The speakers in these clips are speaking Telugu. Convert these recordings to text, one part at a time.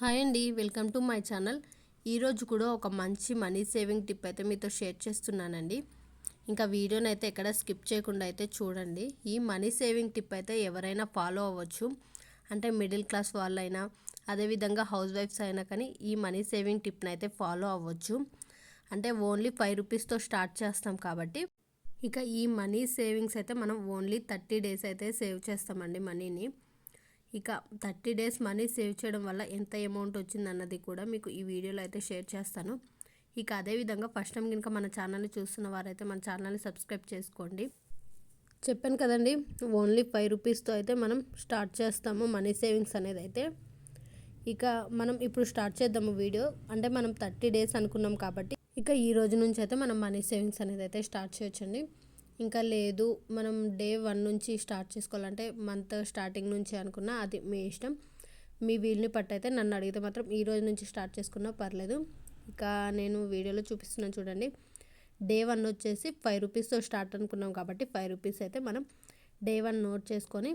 హాయ్ అండి వెల్కమ్ టు మై ఛానల్. ఈరోజు కూడా ఒక మంచి మనీ సేవింగ్ టిప్ అయితే మీతో షేర్ చేస్తున్నానండి. ఇంకా వీడియోని అయితే ఎక్కడ స్కిప్ చేయకుండా అయితే చూడండి. ఈ మనీ సేవింగ్ టిప్ అయితే ఎవరైనా ఫాలో అవ్వచ్చు. అంటే మిడిల్ క్లాస్ వాళ్ళైనా అదేవిధంగా హౌస్ వైఫ్స్ అయినా కానీ ఈ మనీ సేవింగ్ టిప్ని అయితే ఫాలో అవ్వచ్చు. అంటే ఓన్లీ ఫైవ్ రూపీస్తో స్టార్ట్ చేస్తాం కాబట్టి. ఇక ఈ మనీ సేవింగ్స్ అయితే మనం ఓన్లీ థర్టీ డేస్ అయితే సేవ్ చేస్తామండి మనీని. ఇక థర్టీ డేస్ మనీ సేవ్ చేయడం వల్ల ఎంత అమౌంట్ వచ్చిందన్నది కూడా మీకు ఈ వీడియోలో అయితే షేర్ చేస్తాను. ఇక అదేవిధంగా ఫస్ట్ టైం కనుక మన ఛానల్ని చూస్తున్న వారైతే మన ఛానల్ని సబ్స్క్రైబ్ చేసుకోండి. చెప్పాను కదండి ఓన్లీ ఫైవ్ రూపీస్తో అయితే మనం స్టార్ట్ చేస్తాము మనీ సేవింగ్స్ అనేది అయితే. ఇక మనం ఇప్పుడు స్టార్ట్ చేద్దాము వీడియో. అంటే మనం థర్టీ డేస్ అనుకున్నాం కాబట్టి ఇక ఈ రోజు నుంచి అయితే మనం మనీ సేవింగ్స్ అనేది అయితే స్టార్ట్ చేయొచ్చండి. ఇంకా లేదు మనం డే వన్ నుంచి స్టార్ట్ చేసుకోవాలంటే మంత్ స్టార్టింగ్ నుంచి అనుకున్నా అది మీ ఇష్టం. మీ వీలుని పట్టయితే నన్ను అడిగితే మాత్రం ఈ రోజు నుంచి స్టార్ట్ చేసుకున్నా పర్లేదు. ఇక నేను వీడియోలో చూపిస్తున్నాను చూడండి. డే వన్ వచ్చేసి ఫైవ్ రూపీస్తో స్టార్ట్ అనుకున్నాం కాబట్టి ఫైవ్ రూపీస్ అయితే మనం డే వన్ నోట్ చేసుకొని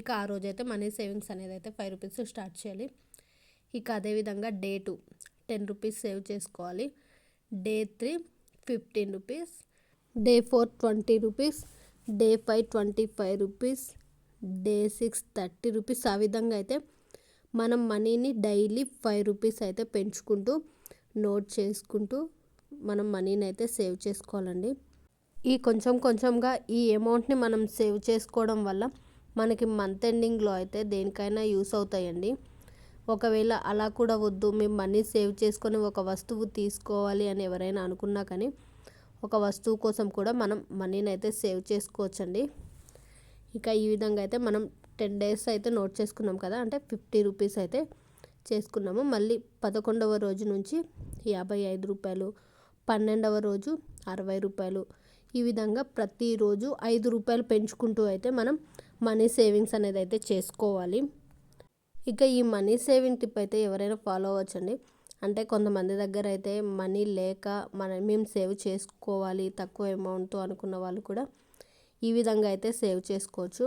ఇక ఆ రోజు అయితే మనీ సేవింగ్స్ అనేది అయితే ఫైవ్ రూపీస్ స్టార్ట్ చేయాలి. ఇక అదేవిధంగా day two ten rupees save చేసుకోవాలి. Day three fifteen rupees. Day four twenty rupees day five twenty five rupees day six thirty rupees. ఆ విధంగా అయితే మనం మనీని డైలీ ఫైవ్ రూపీస్ అయితే పెంచుకుంటూ నోట్ చేసుకుంటూ మనం మనీని అయితే సేవ్ చేసుకోవాలండి. ఈ కొంచెం కొంచెంగా ఈ అమౌంట్ని మనం సేవ్ చేసుకోవడం వల్ల మనకి మంత్ ఎండింగ్లో అయితే దేనికైనా యూస్ అవుతాయండి. ఒకవేళ అలా కూడా వద్దు మేము మనీ సేవ్ చేసుకొని ఒక వస్తువు తీసుకోవాలి అని ఎవరైనా అనుకున్నా కానీ ఒక వస్తువు కోసం కూడా మనం మనీని అయితే సేవ్ చేసుకోవచ్చండి. ఇక ఈ విధంగా అయితే మనం టెన్ డేస్ అయితే నోట్ చేసుకున్నాం కదా అంటే ఫిఫ్టీ రూపీస్ అయితే చేసుకున్నాము. మళ్ళీ పదకొండవ రోజు నుంచి యాభై ఐదు రూపాయలు పన్నెండవ రోజు అరవై రూపాయలు. ఈ విధంగా ప్రతిరోజు ఐదు రూపాయలు పెంచుకుంటూ అయితే మనం మనీ సేవింగ్స్ అనేది అయితే చేసుకోవాలి. ఇక ఈ మనీ సేవింగ్ టిప్ అయితే ఎవరైనా ఫాలో అవ్వచ్చండి. అంటే కొంతమంది దగ్గర అయితే మనీ లేక మన మేము సేవ్ చేసుకోవాలి తక్కువ అమౌంట్తో అనుకున్న వాళ్ళు కూడా ఈ విధంగా అయితే సేవ్ చేసుకోవచ్చు.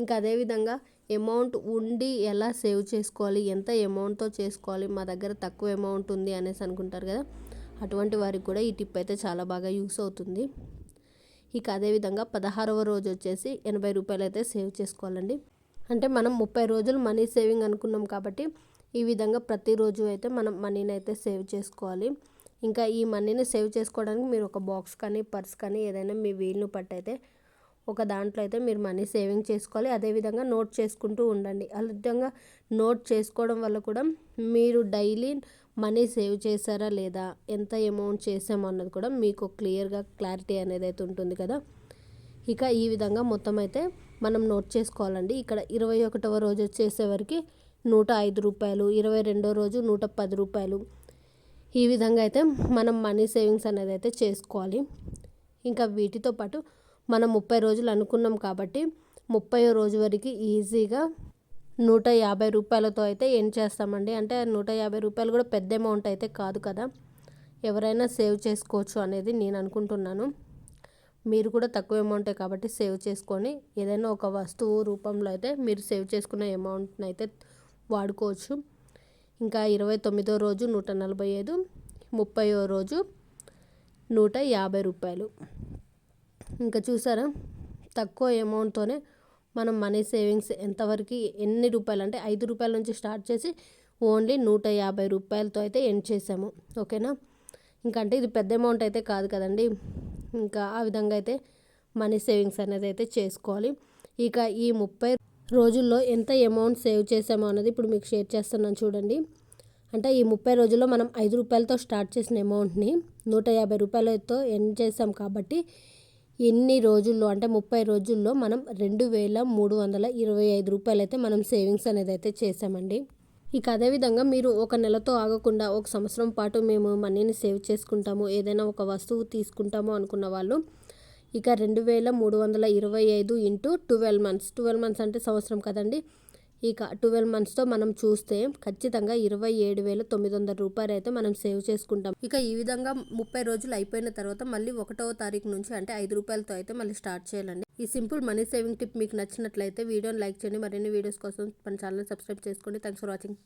ఇంకా అదేవిధంగా అమౌంట్ ఉండి ఎలా సేవ్ చేసుకోవాలి ఎంత అమౌంట్తో చేసుకోవాలి మా దగ్గర తక్కువ అమౌంట్ ఉంది అనేసి అనుకుంటారు కదా అటువంటి వారికి కూడా ఈ టిప్ అయితే చాలా బాగా యూస్ అవుతుంది. ఇక అదేవిధంగా పదహారవ రోజు వచ్చేసి ఎనభై రూపాయలు అయితే సేవ్ చేసుకోవాలండి. అంటే మనం ముప్పై రోజులు మనీ సేవింగ్ అనుకున్నాం కాబట్టి ఈ విధంగా ప్రతిరోజు అయితే మనం మనీని అయితే సేవ్ చేసుకోవాలి. ఇంకా ఈ మనీని సేవ్ చేసుకోవడానికి మీరు ఒక బాక్స్ కానీ పర్స్ కానీ ఏదైనా మీ వీలును పట్టి అయితే ఒక దాంట్లో అయితే మీరు మనీ సేవింగ్ చేసుకోవాలి. అదేవిధంగా నోట్ చేసుకుంటూ ఉండండి. ఆ విధంగా నోట్ చేసుకోవడం వల్ల కూడా మీరు డైలీ మనీ సేవ్ చేశారా లేదా ఎంత అమౌంట్ చేసామో అన్నది కూడా మీకు క్లియర్గా క్లారిటీ అనేది అయితే ఉంటుంది కదా. ఇక ఈ విధంగా మొత్తం అయితే మనం నోట్ చేసుకోవాలండి. ఇక్కడ ఇరవై ఒకటవ రోజు వచ్చేసేవరకు నూట ఐదు రూపాయలు ఇరవై రెండో రోజు నూట పది రూపాయలు. ఈ విధంగా అయితే మనం మనీ సేవింగ్స్ అనేది అయితే చేసుకోవాలి. ఇంకా వీటితో పాటు మనం ముప్పై రోజులు అనుకున్నాం కాబట్టి ముప్పై రోజు వరకు ఈజీగా నూట యాభై రూపాయలతో అయితే ఏం చేస్తామండి? అంటే నూట యాభై రూపాయలు కూడా పెద్ద అమౌంట్ అయితే కాదు కదా? ఎవరైనా సేవ్ చేసుకోవచ్చు అనేది నేను అనుకుంటున్నాను. మీరు కూడా తక్కువ అమౌంటే కాబట్టి సేవ్ చేసుకొని ఏదైనా ఒక వస్తువు రూపంలో అయితే మీరు సేవ్ చేసుకునే అమౌంట్ని అయితే వాడుకోవచ్చు. ఇంకా ఇరవై తొమ్మిదో రోజు నూట నలభై ఐదు ముప్పయో రోజు నూట యాభై రూపాయలు. ఇంకా చూసారా? తక్కువ అమౌంట్తోనే మనం మనీ సేవింగ్స్ ఎంతవరకు ఎన్ని రూపాయలు అంటే ఐదు రూపాయల నుంచి స్టార్ట్ చేసి ఓన్లీ నూట యాభై రూపాయలతో అయితే ఎండ్ చేసాము. ఓకేనా? ఇంకా అంటే ఇది పెద్ద అమౌంట్ అయితే కాదు కదండి. ఇంకా ఆ విధంగా అయితే మనీ సేవింగ్స్ అనేది అయితే చేసుకోవాలి. ఇక ఈ ముప్పై రోజుల్లో ఎంత అమౌంట్ సేవ్ చేసామో అన్నది ఇప్పుడు మీకు షేర్ చేస్తున్నాను చూడండి. అంటే ఈ ముప్పై రోజుల్లో మనం ఐదు రూపాయలతో స్టార్ట్ చేసిన అమౌంట్ని నూట యాభై రూపాయలతో ఎండ్ చేసాం కాబట్టి ఎన్ని రోజుల్లో అంటే ముప్పై రోజుల్లో మనం రెండు వేల మూడు వందల ఇరవై ఐదు రూపాయలు అయితే మనం సేవింగ్స్ అనేది అయితే చేసామండి ఇక అదేవిధంగా మీరు ఒక నెలతో ఆగకుండా ఒక సంవత్సరం పాటు మేము మనీని సేవ్ చేసుకుంటాము ఏదైనా ఒక వస్తువు తీసుకుంటాము అనుకున్న వాళ్ళు ఇక రెండు వేల మూడు వందల ఇరవై ఐదు into twelve months. Twelve months అంటే సంవత్సరం కదండి? ఇక ట్వెల్వ్ మంత్స్తో మనం చూస్తే ఖచ్చితంగా ఇరవై ఏడు వేల తొమ్మిది వందల రూపాయలు అయితే మనం సేవ్ చేసుకుంటాం. ఇక ఈ విధంగా ముప్పై రోజులు అయిపోయిన తర్వాత మళ్ళీ ఒకటవ తారీఖు నుంచి అంటే ఐదు రూపాయలతో అయితే మళ్ళీ స్టార్ట్ చేయాలండి. ఈ సింపుల్ మనీ సేవింగ్ టిప్ మీకు నచ్చినట్లయితే వీడియోని లైక్ చేయండి. మరిన్ని వీడియోస్ కోసం మన ఛానల్ సబ్స్క్రైబ్ చేసుకోండి. Thanks for watching.